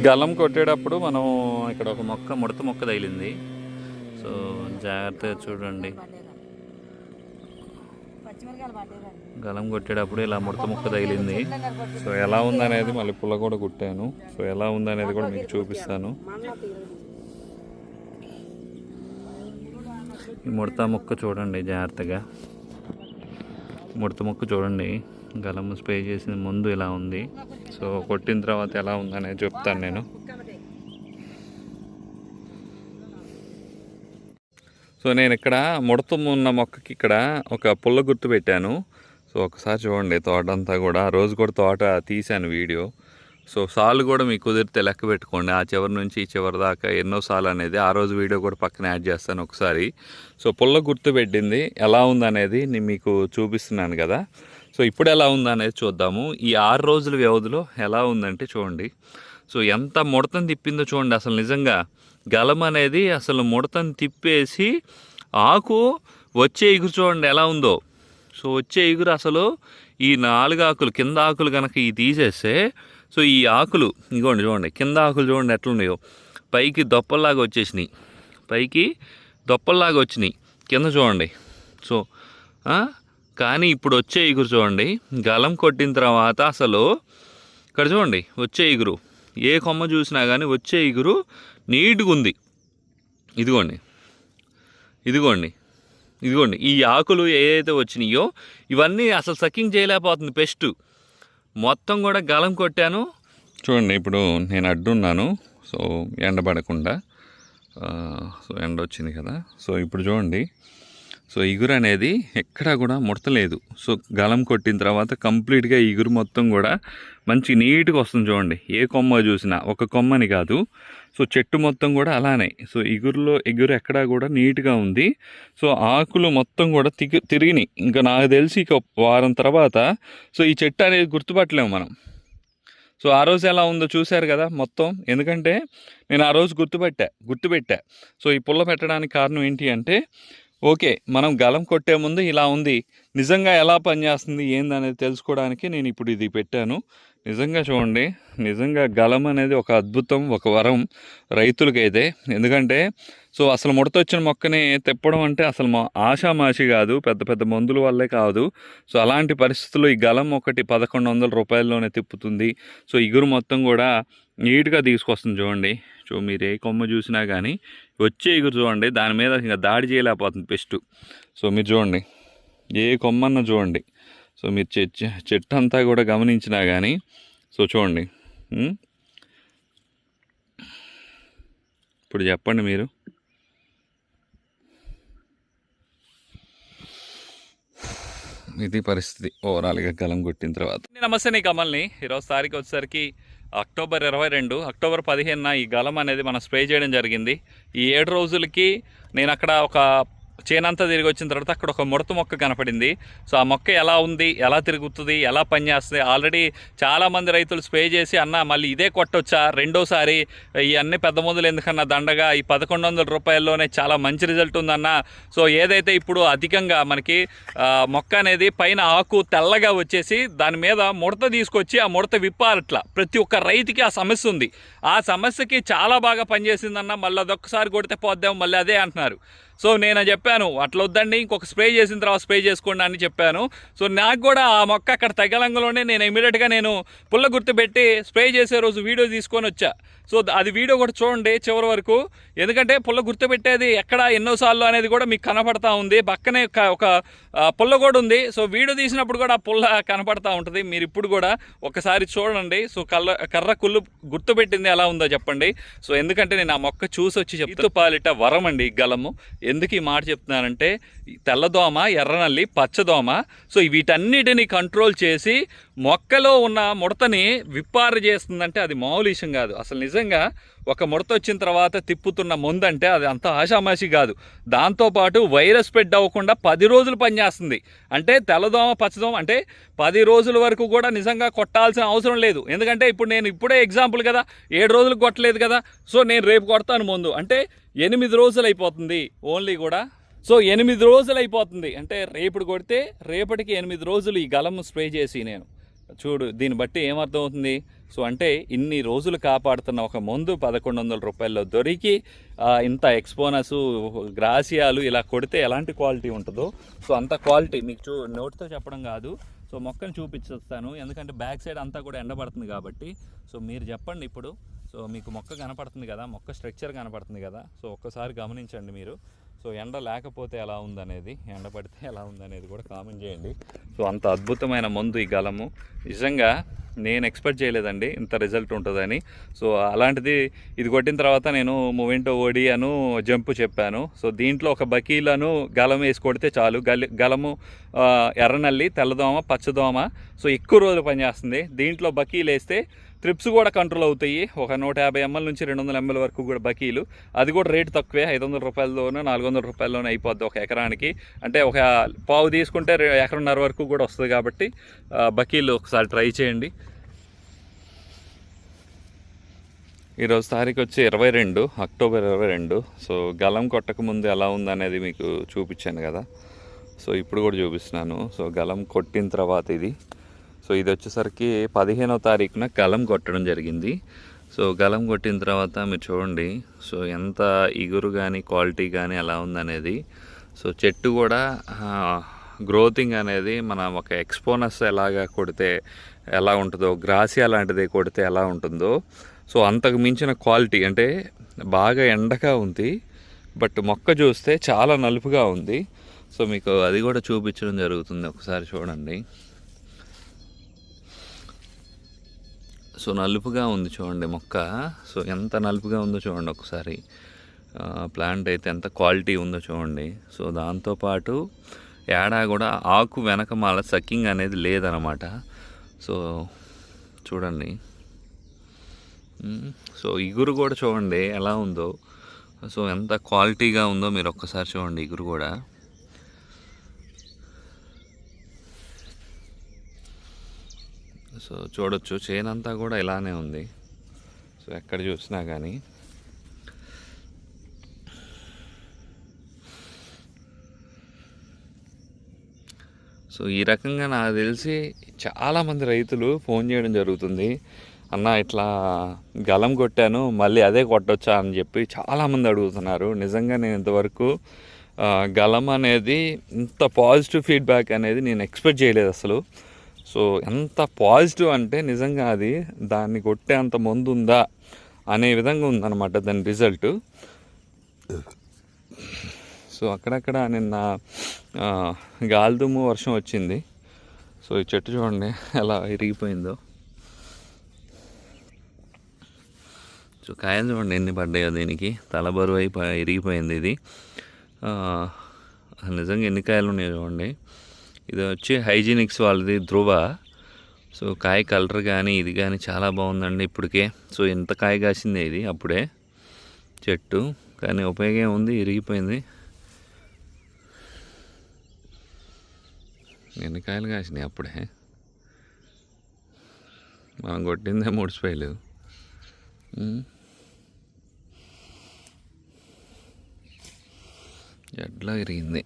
గలం కొట్టేటప్పుడు మనం ఇక్కడ ఒక మొక్క ముడత మొక్క తగిలింది. సో జాగ్రత్తగా చూడండి. గలం కొట్టేటప్పుడు ఇలా ముడత మొక్క తగిలింది. సో ఎలా ఉందనేది మళ్ళీ పుల్ల కూడా కుట్టాను. సో ఎలా ఉందనేది కూడా మీకు చూపిస్తాను. ఈ ముడత మొక్క చూడండి జాగ్రత్తగా. ముడత మొక్క చూడండి. గలము స్ప్రే చేసిన ముందు ఇలా ఉంది. సో కొట్టిన తర్వాత ఎలా ఉందనేది చెప్తాను నేను. సో నేను ఇక్కడ ముడత ఉన్న మొక్కకి ఇక్కడ ఒక పుల్ల గుర్తు పెట్టాను. సో ఒకసారి చూడండి తోట అంతా కూడా. రోజు కూడా తోట తీశాను వీడియో. సో సార్లు కూడా మీకు కుదిరితే లెక్క పెట్టుకోండి. ఆ చివరి నుంచి ఈ చివరి దాకా ఎన్నో సార్లు అనేది ఆ రోజు వీడియో కూడా పక్కన యాడ్ చేస్తాను ఒకసారి. సో పుల్ల గుర్తు పెట్టింది. ఎలా ఉందనేది నేను మీకు చూపిస్తున్నాను కదా. సో ఇప్పుడు ఎలా ఉందనేది చూద్దాము. ఈ ఆరు రోజుల వ్యవధిలో ఎలా ఉందంటే చూడండి. సో ఎంత ముడతను తిప్పిందో చూడండి అసలు నిజంగా. గలం అనేది అసలు ముడతను తిప్పేసి ఆకు వచ్చే ఎగురు చూడండి ఎలా ఉందో. సో వచ్చే ఎగురు అసలు ఈ నాలుగు ఆకులు కింద ఆకులు కనుక ఈ తీసేస్తే సో ఈ ఆకులు ఇగోండి చూడండి కింద ఆకులు చూడండి ఎట్లున్నాయో. పైకి దొప్పల్లాగా వచ్చేసినాయి. పైకి దొప్పల్లాగా వచ్చినాయి. కింద చూడండి. సో కానీ ఇప్పుడు వచ్చే ఇగురు చూడండి. గలం కొట్టిన తర్వాత అసలు ఇక్కడ చూడండి వచ్చే ఇగురు. ఏ కొమ్మ చూసినా కానీ వచ్చే ఇగురు నీట్గా ఉంది. ఇదిగోండి. ఇదిగోండి. ఇదిగోండి. ఈ ఆకులు ఏదైతే వచ్చినాయో ఇవన్నీ అసలు సకింగ్ చేయలేకపోతుంది పెస్ట్. మొత్తం కూడా గలం కొట్టాను. చూడండి ఇప్పుడు నేను అడ్డున్నాను. సో ఎండబడకుండా సో ఎండ వచ్చింది కదా. సో ఇప్పుడు చూడండి. సో ఇగురు అనేది ఎక్కడా కూడా ముడతలేదు సో గలం కొట్టిన తర్వాత కంప్లీట్గా ఇగురు మొత్తం కూడా మంచి నీట్గా వస్తుంది చూడండి. ఏ కొమ్మ చూసినా ఒక కొమ్మని కాదు. సో చెట్టు మొత్తం కూడా అలానే. సో ఇగురులో ఎగురు ఎక్కడా కూడా నీట్గా ఉంది. సో ఆకులు మొత్తం కూడా తిగి తిరిగినాయి. ఇంకా నాకు తెలిసి ఇక వారం తర్వాత సో ఈ చెట్టు అనేది గుర్తుపట్టలేము మనం. సో ఆ రోజు ఎలా ఉందో చూశారు కదా మొత్తం. ఎందుకంటే నేను ఆ రోజు గుర్తుపెట్టా గుర్తుపెట్టా. సో ఈ పుల్ల పెట్టడానికి కారణం ఏంటి అంటే ఓకే మనం గలం కొట్టే ముందు ఇలా ఉంది. నిజంగా ఎలా పనిచేస్తుంది ఏందనేది తెలుసుకోవడానికి నేను ఇప్పుడు ఇది పెట్టాను. నిజంగా చూడండి నిజంగా గలం అనేది ఒక అద్భుతం ఒక వరం రైతులకైతే. ఎందుకంటే సో అసలు ముడతొచ్చిన మొక్కని తెప్పడం అంటే అసలు మా ఆషామాషి కాదు పెద్ద పెద్ద మందుల వల్లే కాదు. సో అలాంటి పరిస్థితుల్లో ఈ గలం ఒకటి పదకొండు వందల రూపాయల్లోనే తిప్పుతుంది. సో ఇగురు మొత్తం కూడా నీట్గా తీసుకొస్తుంది చూడండి. సో మీరు ఏ కొమ్మ చూసినా కానీ వచ్చే ఎగురు చూడండి. దాని మీద ఇంకా దాడి చేయలేకపోతుంది పెస్ట్. సో మీరు చూడండి. ఏ కొమ్మన్న చూడండి. సో మీరు చె చెట్టు అంతా కూడా గమనించినా కానీ సో చూడండి. ఇప్పుడు చెప్పండి మీరు. ఇది పరిస్థితి. ఓవరాల్గా గలం కొట్టిన తర్వాత. నమస్తే నీ కమల్ని. ఈరోజు తారీఖు వచ్చేసరికి అక్టోబర్ ఇరవై రెండు అక్టోబర్ పదిహేనున ఈ గలం అనేది మనం స్ప్రే చేయడం జరిగింది. ఈ ఏడు రోజులకి నేను అక్కడ ఒక చేనంతా తిరిగి వచ్చిన తర్వాత అక్కడ ఒక ముడత మొక్క కనపడింది. సో ఆ మొక్క ఎలా ఉంది ఎలా తిరుగుతుంది ఎలా పనిచేస్తుంది ఆల్రెడీ చాలామంది రైతులు స్ప్రే చేసి అన్న మళ్ళీ ఇదే కొట్టొచ్చా? రెండోసారి ఈ అన్ని పెద్ద మందులు ఎందుకన్నా దండగా? ఈ పదకొండు వందల రూపాయల్లోనే చాలా మంచి రిజల్ట్ ఉందన్న? సో ఏదైతే ఇప్పుడు అధికంగా మనకి మొక్క అనేది పైన ఆకు తెల్లగా వచ్చేసి దాని మీద ముడత తీసుకొచ్చి ఆ ముడత విప్పారట్లా. ప్రతి ఒక్క రైతుకి ఆ సమస్య ఉంది. ఆ సమస్యకి చాలా బాగా పనిచేసిందన్న మళ్ళీ అదొక్కసారి కొడితే పోద్దాం మళ్ళీ అదే అంటున్నారు. సో నేను చెప్పాను అట్లా వద్దండి ఇంకొక స్ప్రే చేసిన తర్వాత స్ప్రే చేసుకోండి అని చెప్పాను. సో నాకు కూడా ఆ మొక్క అక్కడ తగ్గలంగలోనే నేను ఇమీడియట్గా నేను పుల్ల గుర్తు పెట్టి స్ప్రే చేసే రోజు వీడియో తీసుకొని వచ్చా. సో అది వీడియో కూడా చూడండి చివరి వరకు. ఎందుకంటే పుల్ల గుర్తుపెట్టేది ఎక్కడ ఎన్నోసార్లు అనేది కూడా మీకు కనపడతా ఉంది. పక్కనే ఒక- ఒక పుల్ల కూడా ఉంది. సో వీడియో తీసినప్పుడు కూడా ఆ పుల్ల కనపడతా ఉంటుంది. మీరు ఇప్పుడు కూడా ఒకసారి చూడండి. సో కళ్ళ కర్ర కుళ్ళు గుర్తుపెట్టింది ఎలా ఉందో చెప్పండి. సో ఎందుకంటే నేను ఆ మొక్క చూసి వచ్చి చెప్తూ. పాలిట వరం అండి గలము. ఎందుకు ఈ మాట చెప్తున్నానంటే తెల్లదోమ ఎర్రనల్లి పచ్చదోమ. సో వీటన్నిటిని కంట్రోల్ చేసి మొక్కలో ఉన్న ముడతని విప్పారు చేస్తుందంటే అది మామూలు విషయం కాదు. అసలు నిజంగా ఒక ముడత వచ్చిన తర్వాత తిప్పుతున్న మందు అంటే అది అంత ఆషామాషి కాదు. దాంతోపాటు వైరస్ స్ప్రెడ్ అవ్వకుండా పది రోజులు పనిచేస్తుంది. అంటే తెల్లదోమ పచ్చదోమ అంటే పది రోజుల వరకు కూడా నిజంగా కొట్టాల్సిన అవసరం లేదు. ఎందుకంటే ఇప్పుడు నేను ఇప్పుడే ఎగ్జాంపుల్ కదా ఏడు రోజులు కొట్టలేదు కదా సో నేను రేపు కొడతాను ముందు. అంటే ఎనిమిది రోజులు అయిపోతుంది ఓన్లీ కూడా. సో ఎనిమిది రోజులు అయిపోతుంది. అంటే రేపుడు కొడితే రేపటికి ఎనిమిది రోజులు ఈ గలం స్ప్రే చేసి నేను. చూడు దీన్ని బట్టి ఏమర్థం అవుతుంది సో అంటే ఇన్ని రోజులు కాపాడుతున్న ఒక మందు పదకొండు వందల రూపాయల్లో దొరికి ఇంత ఎక్స్పోనస్ గ్రాసియాలు ఇలా కొడితే ఎలాంటి క్వాలిటీ ఉంటుందో? సో అంత క్వాలిటీ మీకు చూ నోటితో చెప్పడం కాదు. సో మొక్కను చూపించేస్తాను. ఎందుకంటే బ్యాక్ సైడ్ అంతా కూడా ఎండబడుతుంది కాబట్టి. సో మీరు చెప్పండి ఇప్పుడు. సో మీకు మొక్క కనపడుతుంది కదా మొక్క స్ట్రక్చర్ కనపడుతుంది కదా. సో ఒక్కసారి గమనించండి మీరు. సో ఎండ లేకపోతే ఎలా ఉందనేది ఎండ పడితే ఎలా ఉందనేది కూడా కామెంట్ చేయండి. సో అంత అద్భుతమైన మందు ఈ గలము. నిజంగా నేను ఎక్స్పెక్ట్ చేయలేదండి ఇంత రిజల్ట్ ఉంటుందని. సో అలాంటిది ఇది కొట్టిన తర్వాత నేను మూవింటో ఓడి అను జంప్ చెప్పాను. సో దీంట్లో ఒక బకీలను గలం వేసి కొడితే చాలు. గలి గలము ఎర్రనల్లి తెల్లదోమ పచ్చదోమ సో ఎక్కువ రోజులు పనిచేస్తుంది. దీంట్లో బకీలు వేస్తే ట్రిప్స్ కూడా కంట్రోల్ అవుతాయి. ఒక నూట యాభై ఎంఎల్ నుంచి రెండు వందల ఎంఎల్ వరకు కూడా బకీలు. అది కూడా రేట్ తక్కువే. ఐదు వందల రూపాయలలోనూ నాలుగు వందల రూపాయలలోనే అయిపోద్ది ఒక ఎకరానికి. అంటే ఒక పావు తీసుకుంటే ఎకరన్నర వరకు కూడా వస్తుంది కాబట్టి బకీలు ఒకసారి ట్రై చేయండి. ఈరోజు తారీఖు వచ్చి ఇరవై రెండు అక్టోబర్ ఇరవై రెండు. సో గలం కొట్టక ముందు ఎలా ఉందనేది మీకు చూపించాను కదా. సో ఇప్పుడు కూడా చూపిస్తున్నాను. సో గలం కొట్టిన తర్వాత ఇది. సో ఇది వచ్చేసరికి పదిహేనవ తారీఖున గలం కొట్టడం జరిగింది. సో గలం కొట్టిన తర్వాత మీరు చూడండి సో ఎంత ఇగురు కానీ క్వాలిటీ కానీ ఎలా ఉందనేది. సో చెట్టు కూడా గ్రోతింగ్ అనేది మన ఒక ఎక్స్పోనస్ ఎలాగా కొడితే ఎలా ఉంటుందో గ్రాసియా లాంటిది కొడితే ఎలా ఉంటుందో. సో అంతకు మించిన క్వాలిటీ అంటే బాగా ఎండగా ఉంది బట్ మొక్క చూస్తే చాలా నలుపుగా ఉంది. సో మీకు అది కూడా చూపించడం జరుగుతుంది ఒకసారి చూడండి. సో నలుపుగా ఉంది చూడండి మొక్క. సో ఎంత నలుపుగా ఉందో చూడండి ఒకసారి. ప్లాంట్ అయితే ఎంత క్వాలిటీ ఉందో చూడండి. సో దాంతోపాటు ఏడా కూడా ఆకు వెనకమాల సకింగ్ అనేది లేదనమాట. సో చూడండి. సో ఇగురు కూడా చూడండి ఎలా ఉందో. సో ఎంత క్వాలిటీగా ఉందో మీరు ఒక్కసారి చూడండి ఇగురు కూడా. సో చూడొచ్చు. చేనంతా కూడా ఇలానే ఉంది. సో ఎక్కడ చూసినా కానీ సో ఈ రకంగా నాకు తెలిసి చాలామంది రైతులు ఫోన్ చేయడం జరుగుతుంది. అన్న ఇట్లా గలం కొట్టాను మళ్ళీ అదే కొట్టొచ్చా? అని చెప్పి చాలామంది అడుగుతున్నారు. నిజంగా నేను ఇంతవరకు గలం అనేది ఇంత పాజిటివ్ ఫీడ్బ్యాక్ అనేది నేను ఎక్స్పెక్ట్ చేయలేదు అసలు. సో ఎంత పాజిటివ్ అంటే నిజంగా అది దాన్ని కొట్టే అంత ముందు ఉందా అనే విధంగా ఉందన్నమాట దాని రిజల్ట్. సో అక్కడక్కడ నిన్న గాలిదుమ్ము వర్షం వచ్చింది. సో ఈ చెట్టు చూడండి ఎలా ఇరిగిపోయిందో సో కాయలు చూడండి ఎన్ని పడ్డాయో దీనికి. తల బరువు అయి ఇరిగిపోయింది ఇది. నిజంగా ఎన్ని కాయలు ఉన్నాయో చూడండి. ఇది వచ్చి హైజీనిక్స్ వాళ్ళది ధ్రువ. సో కాయ కలర్ కానీ ఇది కానీ చాలా బాగుందండి ఇప్పటికే. సో ఎంత కాయ కాసిందే ఇది అప్పుడే. చెట్టు కానీ ఉపయోగం ఉంది ఇరిగిపోయింది. ఎన్ని కాయలు కాసినాయి అప్పుడే? మనం కొట్టిందే ముడిచిపోయలేదు ఎట్లా ఇరిగింది?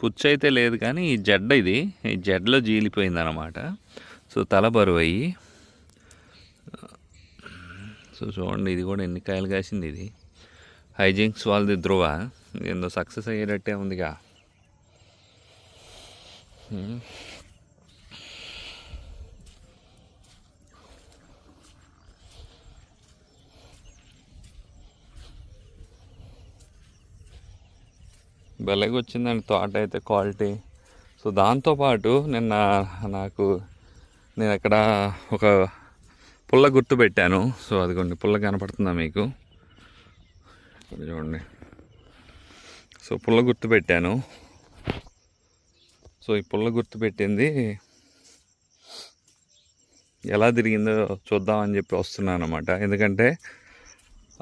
పుచ్చు అయితే లేదు కానీ ఈ జడ్డ ఇది. ఈ జడ్లో జీలిపోయింది అనమాట సో తల బరువు అయ్యి సో చూడండి ఇది కూడా ఎన్ని కాయలు కాసింది ఇది. హైజింక్స్ వాళ్ళది ధ్రువ. ఏందో సక్సెస్ అయ్యేటట్టే ఉందిగా. భలేగా వచ్చిందండి తోట అయితే క్వాలిటీ సో దాంతోపాటు నిన్న నాకు నేను అక్కడ ఒక పుల్ల గుర్తు పెట్టాను. సో అదిగోండి పుల్ల కనపడుతుందా మీకు? చూడండి. సో పుల్ల గుర్తు పెట్టాను. సో ఈ పుల్ల గుర్తు పెట్టింది ఎలా తిరిగిందో చూద్దామని చెప్పి వస్తున్నాను అనమాట ఎందుకంటే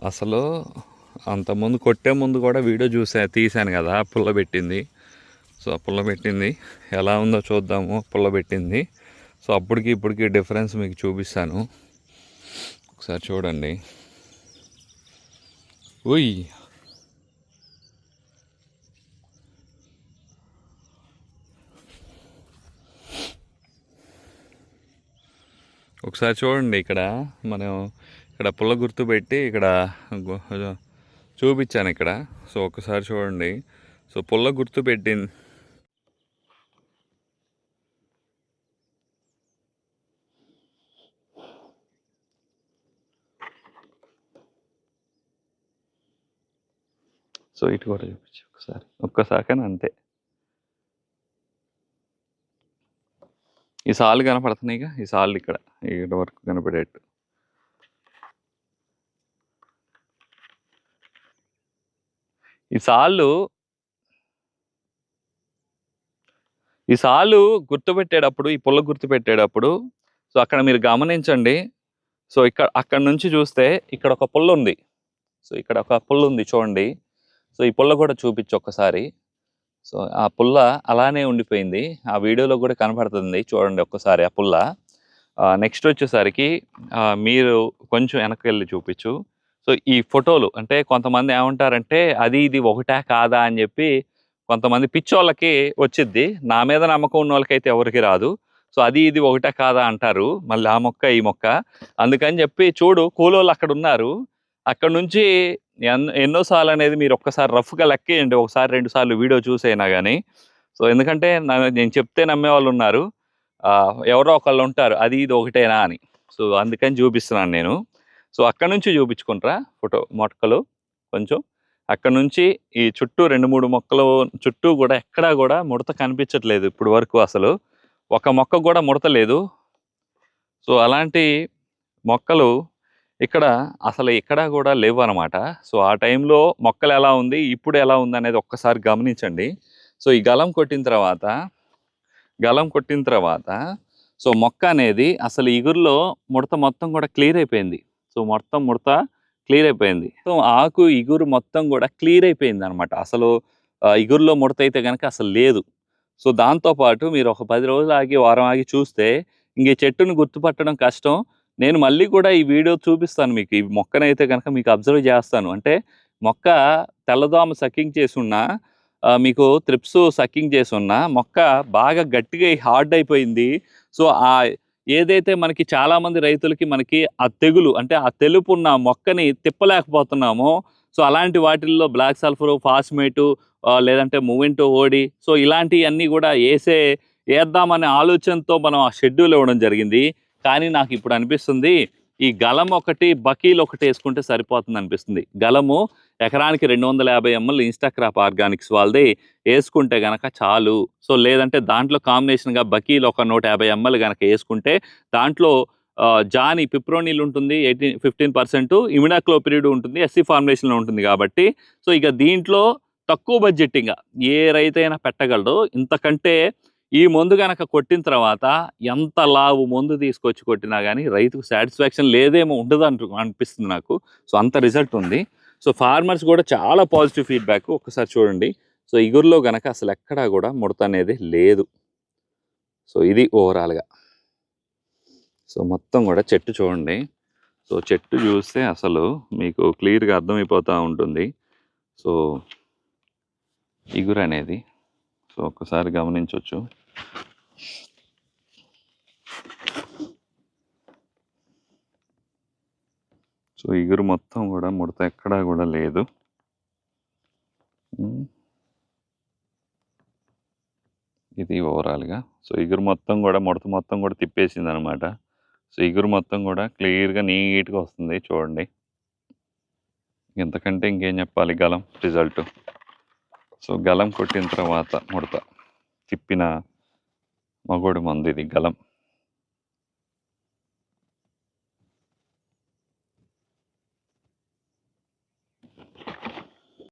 అసలు అంతకుముందు కొట్టే ముందు కూడా వీడియో చూసా తీశాను కదా పుల్ల పెట్టింది. సో పుల్ల పెట్టింది. ఎలా ఉందో చూద్దాము పుల్ల పెట్టింది. సో అప్పటికి ఇప్పటికి డిఫరెన్స్ మీకు చూపిస్తాను. ఒకసారి చూడండి. ఉయ్! ఒకసారి చూడండి ఇక్కడ మనం ఇక్కడ పుల్ల గుర్తు పెట్టి ఇక్కడ చూపించాను ఇక్కడ. సో ఒకసారి చూడండి. సో పుల్ల గుర్తు పెట్టింది. సో ఇటు కూడా చూపించు ఒకసారి. ఒక్కసారి అంతే. ఈ సార్లు కనపడుతున్నాయిగా? ఈ సార్లు ఇక్కడ ఇక్కడ వరకు కనపడేట్టు. ఈ సాళ్ళు ఈ సాళ్ళు గుర్తుపెట్టేటప్పుడు ఈ పుల్ల గుర్తుపెట్టేటప్పుడు సో అక్కడ మీరు గమనించండి. సో ఇక్కడ అక్కడ నుంచి చూస్తే ఇక్కడ ఒక పుల్ల ఉంది. సో ఇక్కడ ఒక పుల్ల ఉంది చూడండి. సో ఈ పుల్ల కూడా చూపించు ఒక్కసారి. సో ఆ పుల్ల అలానే ఉండిపోయింది. ఆ వీడియోలో కూడా కనపడుతుంది చూడండి ఒక్కసారి ఆ పుల్ల. నెక్స్ట్ వచ్చేసరికి మీరు కొంచెం వెనక్కి వెళ్ళి చూపించు. సో ఈ ఫోటోలు అంటే కొంతమంది ఏమంటారంటే అది ఇది ఒకటే కాదా అని చెప్పి కొంతమంది పిచ్చోళ్ళకి వచ్చిద్ది. నా మీద నమ్మకం ఉన్న వాళ్ళకైతే ఎవరికి రాదు. సో అది ఇది ఒకటే కాదా అంటారు. మళ్ళీ ఆ మొక్క ఈ మొక్క. అందుకని చెప్పి చూడు కూలోళ్ళు అక్కడ ఉన్నారు అక్కడ నుంచి ఎన్నోసార్లు అనేది మీరు ఒక్కసారి రఫ్గా లెక్కేయండి ఒకసారి రెండు సార్లు వీడియో చూసైనా కానీ సో ఎందుకంటే నేను చెప్తే నమ్మే వాళ్ళు ఉన్నారు ఎవరో ఒకళ్ళు ఉంటారు. అది ఇది ఒకటేనా అని. సో అందుకని చూపిస్తున్నాను నేను. సో అక్కడ నుంచి చూపించుకుంటారా ఫోటో మొక్కలు కొంచెం? అక్కడ నుంచి ఈ చుట్టూ రెండు మూడు మొక్కలు చుట్టూ కూడా ఎక్కడా కూడా ముడత కనిపించట్లేదు ఇప్పుడు వరకు అసలు. ఒక మొక్క కూడా ముడత లేదు. సో అలాంటి మొక్కలు ఇక్కడ అసలు ఎక్కడా కూడా లేవు అనమాట సో ఆ టైంలో మొక్కలు ఎలా ఉంది ఇప్పుడు ఎలా ఉంది అనేది ఒక్కసారి గమనించండి. సో ఈ గలం కొట్టిన తర్వాత గలం కొట్టిన తర్వాత సో మొక్క అనేది అసలు ఇగురులో ముడత మొత్తం కూడా క్లియర్ అయిపోయింది. సో మొత్తం ముడత క్లియర్ అయిపోయింది. సో ఆకు ఇగురు మొత్తం కూడా క్లియర్ అయిపోయింది అనమాట అసలు ఇగురులో ముడత అయితే కనుక అసలు లేదు. సో దాంతోపాటు మీరు ఒక పది రోజులు ఆగి వారం ఆగి చూస్తే ఇంక చెట్టును గుర్తుపట్టడం కష్టం. నేను మళ్ళీ కూడా ఈ వీడియో చూపిస్తాను మీకు. ఈ మొక్కనైతే కనుక మీకు అబ్జర్వ్ చేస్తాను. అంటే మొక్క తెల్లదోమ సకింగ్ చేసి మీకు త్రిప్స్ సకింగ్ చేసి ఉన్నా మొక్క బాగా గట్టిగా హార్డ్ అయిపోయింది. సో ఆ ఏదైతే మనకి చాలామంది రైతులకి మనకి ఆ తెగులు అంటే ఆ తెలుపు ఉన్న మొక్కని తిప్పలేకపోతున్నామో సో అలాంటి వాటిల్లో బ్లాక్ సల్ఫర్ ఫాస్మేటు లేదంటే మూమెంట్ ఓడి సో ఇలాంటివన్నీ కూడా వేసే వేద్దామనే ఆలోచనతో మనం ఆ షెడ్యూల్ ఇవ్వడం జరిగింది. కానీ నాకు ఇప్పుడు అనిపిస్తుంది ఈ గలం ఒకటి బకీలు ఒకటి వేసుకుంటే సరిపోతుంది అనిపిస్తుంది గలము ఎకరానికి రెండు వందల యాభై ఎంఎల్ ఇన్స్టాక్రాప్ ఆర్గానిక్స్ వాళ్ళది. వేసుకుంటే గనక చాలు. సో లేదంటే దాంట్లో కాంబినేషన్గా బకీలు ఒక నూట యాభై ఎంఎల్ గనక వేసుకుంటే దాంట్లో జాని పిప్రోనిల్ ఉంటుంది ఎయిటీన్ ఫిఫ్టీన్ పర్సెంట్ ఇమిడాక్లోపిరిడ్ ఉంటుంది ఎస్సీ ఫార్ములేషన్లో ఉంటుంది కాబట్టి. సో ఇక దీంట్లో తక్కువ బడ్జెట్ ఇంకా ఏ రైతైనా పెట్టగలడు. ఇంతకంటే ఈ మందు కనుక కొట్టిన తర్వాత ఎంత లావు మందు తీసుకొచ్చి కొట్టినా కానీ రైతుకు సాటిస్ఫాక్షన్ లేదేమో ఉండదు అంటు అనిపిస్తుంది నాకు. సో అంత రిజల్ట్ ఉంది. సో ఫార్మర్స్ కూడా చాలా పాజిటివ్ ఫీడ్బ్యాక్ ఒకసారి చూడండి. సో ఇగురులో కనుక అసలు ఎక్కడా కూడా ముడత అనేది లేదు. సో ఇది ఓవరాల్గా సో మొత్తం కూడా చెట్టు చూడండి. సో చెట్టు చూస్తే అసలు మీకు క్లియర్గా అర్థమైపోతూ ఉంటుంది. సో ఇగురు అనేది సో ఒక్కసారి గమనించవచ్చు. సో ఇగురు మొత్తం కూడా ముడత ఎక్కడా కూడా లేదు. ఇది ఓవరాల్గా. సో ఇగురు మొత్తం కూడా ముడత మొత్తం కూడా తిప్పేసింది అనమాట సో ఇగురు మొత్తం కూడా క్లియర్గా నీట్గా వస్తుంది చూడండి. ఇంతకంటే ఇంకేం చెప్పాలి గలం రిజల్ట్? సో గలం కొట్టిన తర్వాత ముడత. తిప్పిన మగోడు మందు ఇది గలం.